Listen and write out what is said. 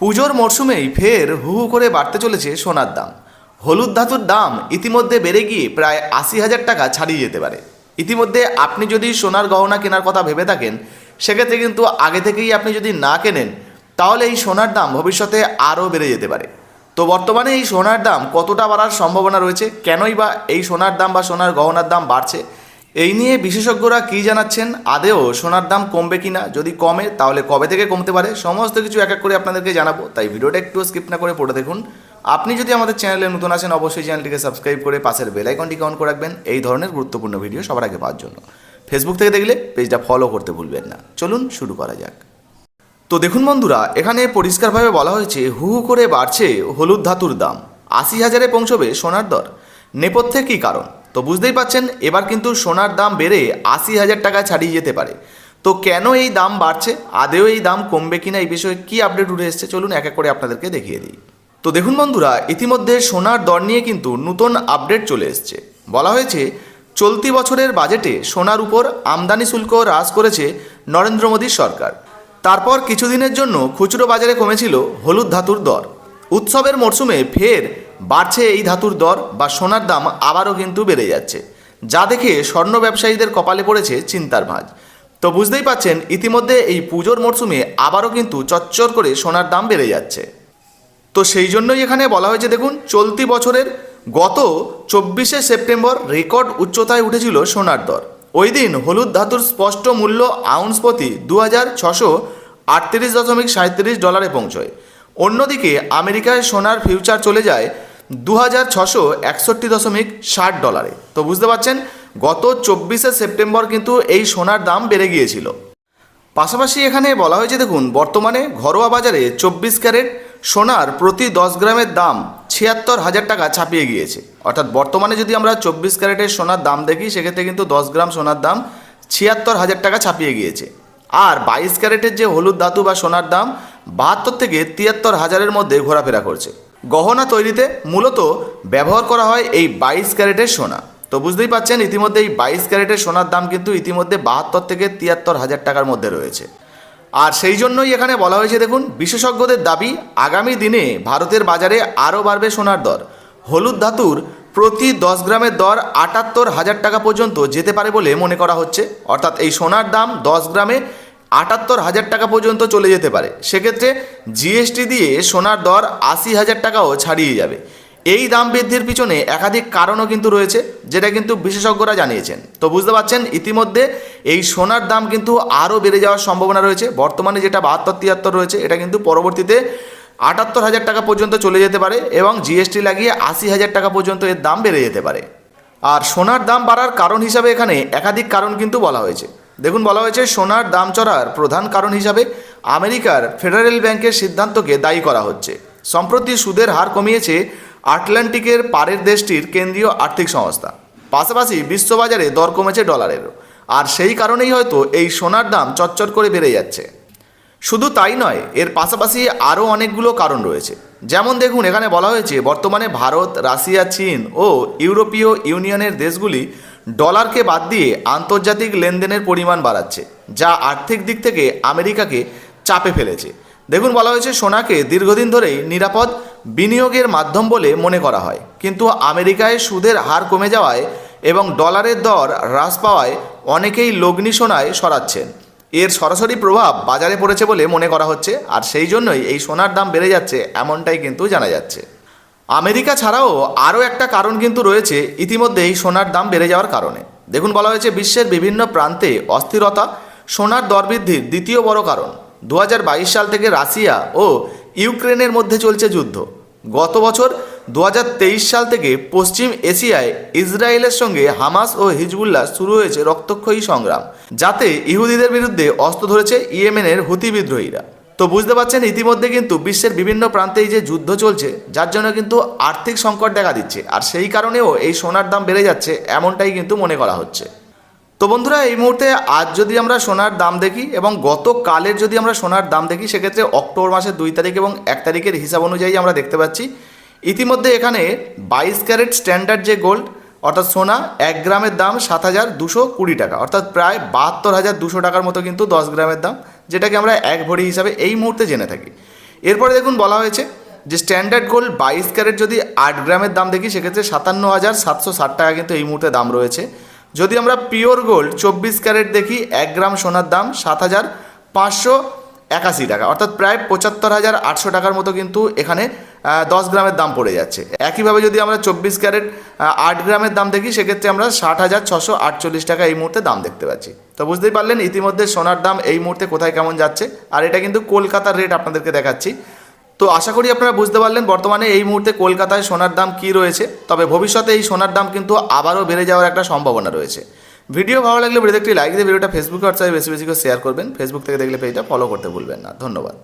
পুজোর মরশুমেই ফের হু হু করে বাড়তে চলেছে সোনার দাম। হলুদ ধাতুর দাম ইতিমধ্যে বেড়ে গিয়ে প্রায় আশি হাজার টাকা ছাড়িয়ে যেতে পারে। ইতিমধ্যে আপনি যদি সোনার গহনা কেনার কথা ভেবে থাকেন, সেক্ষেত্রে কিন্তু আগে থেকেই আপনি যদি না কেনেন, তাহলে এই সোনার দাম ভবিষ্যতে আরও বেড়ে যেতে পারে। তো বর্তমানে এই সোনার দাম কতটা বাড়ার সম্ভাবনা রয়েছে? কেনই বা এই সোনার দাম বা সোনার গহনার দাম বাড়ছে? এই নিয়ে বিশেষজ্ঞরা কী জানাচ্ছেন? আদেও সোনার দাম কমবে কিনা? যদি কমে, তাহলে কবে থেকে কমতে পারে? সমস্ত কিছু এক এক করে আপনাদেরকে জানাব। তাই ভিডিওটা একটু স্কিপ না করে পড়ে দেখুন। আপনি যদি আমাদের চ্যানেলে নতুন আছেন, অবশ্যই চ্যানেলটিকে সাবস্ক্রাইব করে পাশের বেল আইকনটিকে অন করে রাখবেন। এই ধরনের গুরুত্বপূর্ণ ভিডিও সবার আগে পাওয়ার জন্য। ফেসবুক থেকে দেখলে পেজটা ফলো করতে ভুলবেন না। চলুন শুরু করা যাক। তো দেখুন বন্ধুরা, এখানে পরিষ্কারভাবে বলা হয়েছে, হু হু করে বাড়ছে হলুদ ধাতুর দাম। আশি হাজারে পৌঁছবে সোনার দর। নেপথ্যে কী কারণ? তো বুঝতেই পাচ্ছেন, এবার কিন্তু সোনার দাম বেড়ে আশি হাজার টাকা ছাড়িয়ে যেতে পারে। তো কেন এই দাম বাড়ছে? আদেও এই দাম কমবে কিনা এই বিষয়ে কী আপডেট উঠে এসছে? চলুন এক এক করে আপনাদেরকে দেখিয়ে দিই। তো দেখুন বন্ধুরা, ইতিমধ্যে সোনার দর নিয়ে কিন্তু নতুন আপডেট চলে এসছে। বলা হয়েছে, চলতি বছরের বাজেটে সোনার উপর আমদানি শুল্ক হ্রাস করেছে নরেন্দ্র মোদীর সরকার। তারপর কিছুদিনের জন্য খুচরো বাজারে কমেছিল হলুদ ধাতুর দর। উৎসবের মরশুমে ফের বাড়ছে এই ধাতুর দর বা সোনার দাম আবারও কিন্তু বেড়ে যাচ্ছে। যা দেখে স্বর্ণ ব্যবসায়ীদের কপালে পড়েছে চিন্তার ভাঁজ। তো বুঝতেই পাচ্ছেন, ইতিমধ্যে এই পুজোর মরশুমে আবারও কিন্তু চচ্চর করে সোনার দাম বেড়ে যাচ্ছে। তো সেই জন্যই এখানে বলা হয়েছে, দেখুন, চলতি বছরের গত চব্বিশে সেপ্টেম্বর রেকর্ড উচ্চতায় উঠেছিল সোনার দর। ওই দিন হলুদ ধাতুর স্পষ্ট মূল্য আউন্স প্রতি দু হাজার ছশো আটত্রিশ দশমিক সাঁত্রিশ ডলারে পৌঁছয়। অন্যদিকে আমেরিকায় সোনার ফিউচার চলে যায় দু হাজার ছশো একষট্টি দশমিক ষাট ডলারে। তো বুঝতে পারছেন, গত চব্বিশে সেপ্টেম্বর কিন্তু এই সোনার দাম বেড়ে গিয়েছিল। পাশাপাশি এখানে বলা হয়েছে, দেখুন, বর্তমানে ঘরোয়া বাজারে চব্বিশ ক্যারেট সোনার প্রতি দশ গ্রামের দাম ছিয়াত্তর হাজার টাকা ছাপিয়ে গিয়েছে। অর্থাৎ বর্তমানে যদি আমরা চব্বিশ ক্যারেটের সোনার দাম দেখি, সেক্ষেত্রে কিন্তু দশ গ্রাম সোনার দাম ছিয়াত্তর হাজার টাকা ছাপিয়ে গিয়েছে। আর বাইশ ক্যারেটের যে হলুদ ধাতু বা সোনার দাম বাহাত্তর থেকে তিয়াত্তর হাজারের মধ্যে ঘোরাফেরা করছে। গহনা তৈরিতে মূলত ব্যবহার করা হয় এই বাইশ ক্যারেটের সোনা। তো বুঝতেই পাচ্ছেন, ইতিমধ্যে এই বাইশ ক্যারেটের সোনার দাম কিন্তু ইতিমধ্যে বাহাত্তর থেকে তিয়াত্তর হাজার টাকার মধ্যে রয়েছে। আর সেই জন্যই এখানে বলা হয়েছে, দেখুন, বিশেষজ্ঞদের দাবি, আগামী দিনে ভারতের বাজারে আরও বাড়বে সোনার দর। হলুদ ধাতুর প্রতি দশ গ্রামের দর আটাত্তর হাজার টাকা পর্যন্ত যেতে পারে বলে মনে করা হচ্ছে। অর্থাৎ এই সোনার দাম দশ গ্রামে আটাত্তর হাজার টাকা পর্যন্ত চলে যেতে পারে। সেক্ষেত্রে জিএসটি দিয়ে সোনার দর আশি হাজার টাকাও ছাড়িয়ে যাবে। এই দাম বৃদ্ধির পিছনে একাধিক কারণও কিন্তু রয়েছে, যেটা কিন্তু বিশেষজ্ঞরা জানিয়েছেন। তো বুঝতে পারছেন, ইতিমধ্যে এই সোনার দাম কিন্তু আরও বেড়ে যাওয়ার সম্ভাবনা রয়েছে। বর্তমানে যেটা বাহাত্তর, তিয়াত্তর রয়েছে, এটা কিন্তু পরবর্তীতে আটাত্তর হাজার টাকা পর্যন্ত চলে যেতে পারে এবং জিএসটি লাগিয়ে আশি হাজার টাকা পর্যন্ত এর দাম বেড়ে যেতে পারে। আর সোনার দাম বাড়ার কারণ হিসাবে এখানে একাধিক কারণ কিন্তু বলা হয়েছে। দেখুন, বলা হয়েছে সোনার দাম চড়ার প্রধান কারণ হিসাবে আমেরিকার ফেডারেল ব্যাংকের সিদ্ধান্তকে দায়ী করা হচ্ছে। সম্প্রতি সুদের হার কমিয়েছে আটলান্টিকের পারের দেশটির কেন্দ্রীয় আর্থিক সংস্থা। পাশাপাশি বিশ্ববাজারে দর কমেছে ডলারেরও। আর সেই কারণেই হয়তো এই সোনার দাম চচ্চর করে বেড়ে যাচ্ছে। শুধু তাই নয়, এর পাশাপাশি আরও অনেকগুলো কারণ রয়েছে। যেমন দেখুন, এখানে বলা হয়েছে, বর্তমানে ভারত, রাশিয়া, চীন ও ইউরোপীয় ইউনিয়নের দেশগুলি ডলারকে বাদ দিয়ে আন্তর্জাতিক লেনদেনের পরিমাণ বাড়াচ্ছে, যা আর্থিক দিক থেকে আমেরিকাকে চাপে ফেলেছে। দেখুন, বলা হয়েছে, সোনাকে দীর্ঘদিন ধরেই নিরাপদ বিনিয়োগের মাধ্যম বলে মনে করা হয়। কিন্তু আমেরিকায় সুদের হার কমে যাওয়ায় এবং ডলারের দর হ্রাস পাওয়ায় অনেকেই লগ্নি সোনায় সরাচ্ছেন। এর সরাসরি প্রভাব বাজারে পড়েছে বলে মনে করা হচ্ছে, আর সেই জন্যই এই সোনার দাম বেড়ে যাচ্ছে, এমনটাই কিন্তু জানা যাচ্ছে। আমেরিকা ছাড়াও আরও একটা কারণ কিন্তু রয়েছে ইতিমধ্যেই সোনার দাম বেড়ে যাওয়ার কারণে। দেখুন, বলা হয়েছে বিশ্বের বিভিন্ন প্রান্তে অস্থিরতা সোনার দর বৃদ্ধির দ্বিতীয় বড় কারণ। দু হাজার বাইশ সাল থেকে রাশিয়া ও ইউক্রেনের মধ্যে চলছে যুদ্ধ। গত বছর দু হাজার তেইশ সাল থেকে পশ্চিম এশিয়ায় ইসরায়েলের সঙ্গে হামাস ও হিজবুল্লাহ শুরু হয়েছে রক্তক্ষয়ী সংগ্রাম, যাতে ইহুদিদের বিরুদ্ধে অস্ত্র ধরেছে ইয়েমেনের হুতি বিদ্রোহীরা। তো বুঝতে পারছেন, ইতিমধ্যে কিন্তু বিশ্বের বিভিন্ন প্রান্তে যে যুদ্ধ চলছে, যার জন্য কিন্তু আর্থিক সংকট দেখা দিচ্ছে। আর সেই কারণেও এই সোনার দাম বেড়ে যাচ্ছে, এমনটাই কিন্তু মনে করা হচ্ছে। তো বন্ধুরা, এই মুহূর্তে আজ যদি আমরা সোনার দাম দেখি এবং গতকালের যদি আমরা সোনার দাম দেখি, সেক্ষেত্রে অক্টোবর মাসের দুই তারিখ এবং এক তারিখের হিসাব অনুযায়ী আমরা দেখতে পাচ্ছি, ইতিমধ্যে এখানে বাইশ ক্যারেট স্ট্যান্ডার্ড যে গোল্ড, অর্থাৎ সোনা, এক গ্রামের দাম সাত হাজার দুশো কুড়ি টাকা, অর্থাৎ প্রায় বাহাত্তর হাজার দুশো টাকার মতো কিন্তু দশ গ্রামের দাম। যেটাকে আমরা এক ভরি হিসাবে এই মুহূর্তে জেনে থাকি। এরপরে দেখুন বলা হয়েছে যে স্ট্যান্ডার্ড গোল্ড বাইশ ক্যারেট যদি আট গ্রামের দাম দেখি, সেক্ষেত্রে সাতান্ন হাজার সাতশো ষাট টাকা কিন্তু এই মুহূর্তে দাম রয়েছে। যদি আমরা পিওর গোল্ড চব্বিশ ক্যারেট দেখি, এক গ্রাম সোনার দাম সাত হাজার পাঁচশো একাশি টাকা, অর্থাৎ প্রায় পঁচাত্তর হাজার আটশো টাকার মতো কিন্তু এখানে দশ গ্রামের দাম পড়ে যাচ্ছে। একইভাবে যদি আমরা চব্বিশ ক্যারেট আট গ্রামের দাম দেখি, সেক্ষেত্রে আমরা ষাট হাজার ছশো আটচল্লিশ টাকা এই মুহূর্তে দাম দেখতে পাচ্ছি। তো বুঝতেই পারলেন, ইতিমধ্যে সোনার দাম এই মুহূর্তে কোথায় কেমন যাচ্ছে। আর এটা কিন্তু কলকাতার রেট আপনাদেরকে দেখাচ্ছি। তো আশা করি আপনারা বুঝতে পারলেন, বর্তমানে এই মুহূর্তে কলকাতায় সোনার দাম কী রয়েছে। তবে ভবিষ্যতে এই সোনার দাম কিন্তু আবারও বেড়ে যাওয়ার একটা সম্ভাবনা রয়েছে। ভিডিও ভালো লাগলে ভিডিওতে একটি লাইক দিয়ে ভিডিওটা ফেসবুক হোয়াটসঅ্যাপে বেশি বেশি করে শেয়ার করবেন। ফেসবুক থেকে দেখলে পেজটা ফলো করতে ভুলবেন না। ধন্যবাদ।